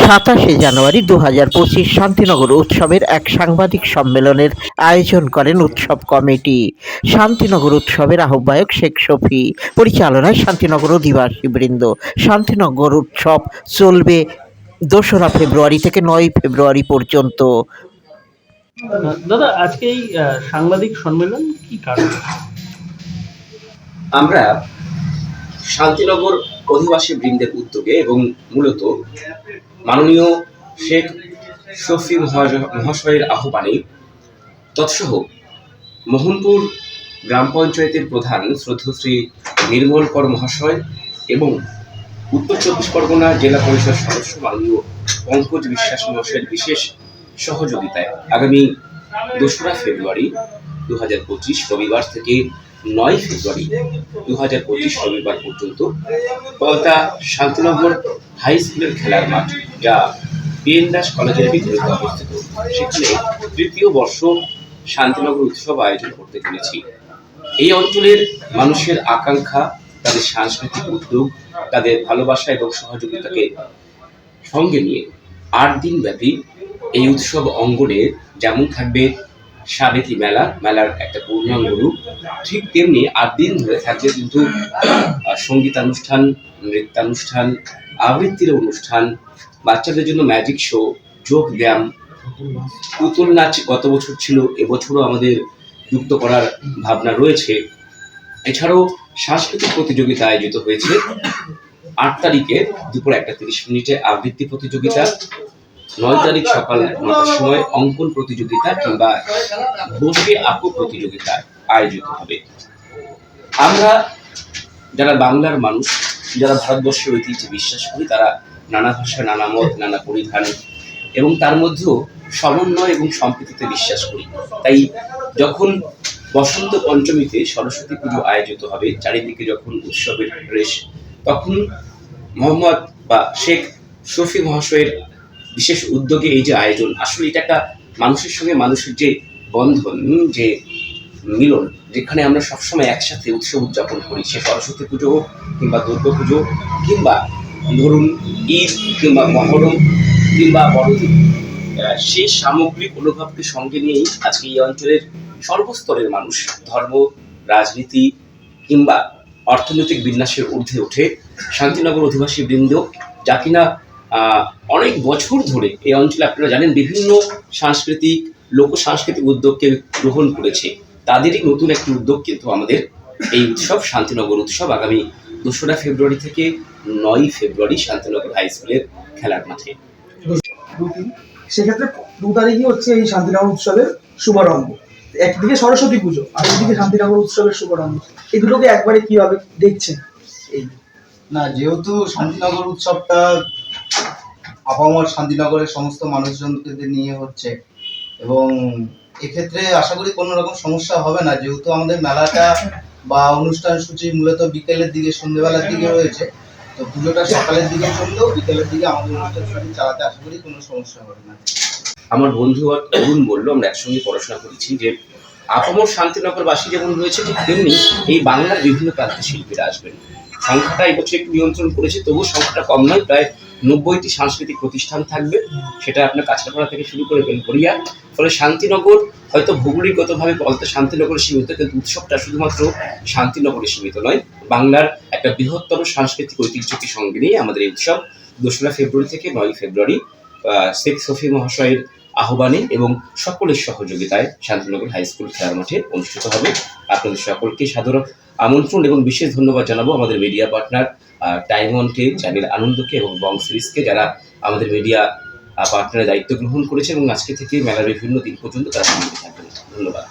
সাতাশে জানুয়ারি দু হাজার পঁচিশ শান্তিনগর উৎসবের এক সাংবাদিক সম্মেলনের আয়োজন করেন উৎসব কমিটি। শান্তিনগর উৎসবের আহ্বায়ক শেখ শফি পরিচালনায় শান্তিনগর অধিবাসী বৃন্দ। শান্তিনগর উৎসব চলবে দোসরা ফেব্রুয়ারি থেকে নয় ফেব্রুয়ারি পর্যন্ত। দাদা আজকে এই সাংবাদিক সম্মেলন কি কারণ? আমরা শান্তিনগর অধিবাসী বৃন্দের উদ্যোগে এবং মূলত মাননীয় শেখ শফি মহাশয়ের আহ্বানে তৎসহ মোহনপুর গ্রাম পঞ্চায়েতের প্রধান শ্রদ্ধশ্রী নির্মল কর মহাশয় এবং উত্তর চব্বিশ পরগনা জেলা পরিষদ সদস্য মাননীয় পঙ্কজ বিশ্বাস মহাশয়ের বিশেষ সহযোগিতায় আগামী দোসরা ফেব্রুয়ারি দু হাজার পঁচিশ রবিবার থেকে নয় ফেব্রুয়ারি দু হাজার পঁচিশ রবিবার পর্যন্ত কলতা শান্তিনগর হাই স্কুলের খেলার মাঠ যা বিএন দাস কলেজের বিপরীতে অবস্থিত। সেখানে তৃতীয় বর্ষ শান্তিনগর উৎসব আয়োজন করতে চলেছি এই অঞ্চলের মানুষের আকাঙ্ক্ষা, তাদের সাংস্কৃতিক উদ্যোগ, তাদের ভালোবাসা এবং সহযোগিতাকে সঙ্গে নিয়ে আট দিন ব্যাপী এই উৎসব অঙ্গনে যেমন থাকবে সাবেকি মেলা, মেলার একটা পূর্ণাঙ্গ রূপ। ঠিক তেমনি আট দিন ধরে থাকছে কিন্তু সঙ্গীতানুষ্ঠান, নৃত্যানুষ্ঠান, আবৃত্তির অনুষ্ঠান, বাচ্চাদের জন্য ম্যাজিক শো যোগ ব্যায়াম। পুতুল নাচ গত বছর ছিল, এবছরও আমাদের যুক্ত করার ভাবনা রয়েছে। এছাড়াও সাংস্কৃতিক প্রতিযোগিতা আয়োজিত হয়েছে। আট তারিখে দুপুর একটা তিরিশ মিনিটে আবৃত্তি প্রতিযোগিতা। নয় তারিখ সকাল নটার সময় অঙ্কন প্রতিযোগিতা কিংবা বসে আঁকো প্রতিযোগিতা আয়োজিত হবে। আমরা যারা বাংলার মানুষ, যারা ভারতবর্ষের ঐতিহ্যে বিশ্বাস করি, তারা নানা ভাষা, নানা মত, নানা পরিধান এবং তার মধ্যেও সমন্বয় এবং সম্প্রীতিতে বিশ্বাস করি। তাই যখন বসন্ত পঞ্চমীতে সরস্বতী পুজো আয়োজিত হবে, চারিদিকে যখন উৎসবের রেশ, তখন মোহাম্মদ বা শেখ শফি মহাশয়ের বিশেষ উদ্যোগে এই যে আয়োজন, আসলে এটা একটা মানুষের সঙ্গে মানুষের যে বন্ধন যে মিলন, যেখানে আমরা সবসময় একসাথে উৎসব উদযাপন করি, সে সরস্বতী পুজো হোক কিংবা দুর্গা পুজো কিংবা ধরুন ঈদ কিংবা মহরম, কিংবা বড়দিন সেই সামগ্রিক অনুভবকে সঙ্গে নিয়েই আজকে এই অঞ্চলের সর্বস্তরের মানুষ ধর্ম, রাজনীতি কিংবা অর্থনৈতিক বিন্যাসের ঊর্ধ্বে উঠে শান্তিনগর অধিবাসী বৃন্দ, যা কিনা অনেক বছর ধরে এই অঞ্চলে আপনারা জানেন বিভিন্ন সাংস্কৃতিক লোক সাংস্কৃতিক উদ্যোগকে গ্রহণ করেছে। তাদেরই নতুন একটি উদ্যোগ কিন্তু আমাদের এই উৎসব শান্তিনগর উৎসব। আগামী দোসরা ফেব্রুয়ারি থেকে নয় ফেব্রুয়ারি শান্তিনগর হাই স্কুলের খেলার মাঠে। সেক্ষেত্রে দু তারিখই হচ্ছে এই শান্তিনগর উৎসবের শুভারম্ভ। একদিকে সরস্বতী পুজো আর একদিকে শান্তিনগর উৎসবের শুভারম্ভ। এই দুটোকে একবারে কীভাবে দেখছেন? এই না যেহেতু শান্তিনগর উৎসবটা আপামর শান্তিনগরের সমস্ত মানুষজনকে নিয়ে হচ্ছে। এবং এক্ষেত্রে আশা করি কোনো রকম সমস্যা হবে না। যেহেতু আমাদের মেলাটা বা অনুষ্ঠান সূচি মূলত বিকেলের দিকে সন্ধ্যেবেলার দিকে রয়েছে। তো পুজোটা সকালের দিকে চললেও বিকেলের দিকে আমাদের অনুষ্ঠান সূচি চালাতে আশা করি কোনো সমস্যা হবে না। আমার বন্ধু অরুণ বলল, আমরা একসঙ্গে পড়াশোনা করেছি যে আপামর শান্তিনগরবাসী যেমন রয়েছে, ঠিক তেমনি এই বাংলার বিভিন্ন প্রান্তে শিল্পীরা আসবেন। সংখ্যাটা এবছর একটু নিয়ন্ত্রণ করেছে তবু সংখ্যাটা কম নয়, প্রায় নব্বইটি সাংস্কৃতিক প্রতিষ্ঠান থাকবে, সেটা আপনার কাছড়াপাড়া থেকে শুরু করে বেলঘরিয়া ফলে শান্তিনগর হয়তো ভৌগোলিকগতভাবে বলতে শান্তিনগরে সীমিত, কিন্তু উৎসবটা শুধুমাত্র শান্তিনগরে সীমিত নয়। বাংলার একটা বৃহত্তর সাংস্কৃতিক ঐতিহ্যকে সঙ্গে নিয়ে আমাদের এই উৎসব দোসরা ফেব্রুয়ারি থেকে নয় ফেব্রুয়ারি শেখ সফি মহাশয়ের আহ্বানে এবং সকলের সহযোগিতায় শান্তিনগর হাই স্কুল খেলার মাঠে অনুষ্ঠিত হবে। আপনাদের সকলকে সাদর আমন্ত্রণ এবং বিশেষ ধন্যবাদ জানাব আমাদের মিডিয়া পার্টনার টাইম টাইমনকে চ্যানেল আনন্দকে এবং বং সিরিজকে যারা আমাদের মিডিয়া পার্টনারের দায়িত্ব গ্রহণ করেছে এবং আজকে থেকে মেলার বিভিন্ন দিন পর্যন্ত তারা সঙ্গে থাকবেন। ধন্যবাদ।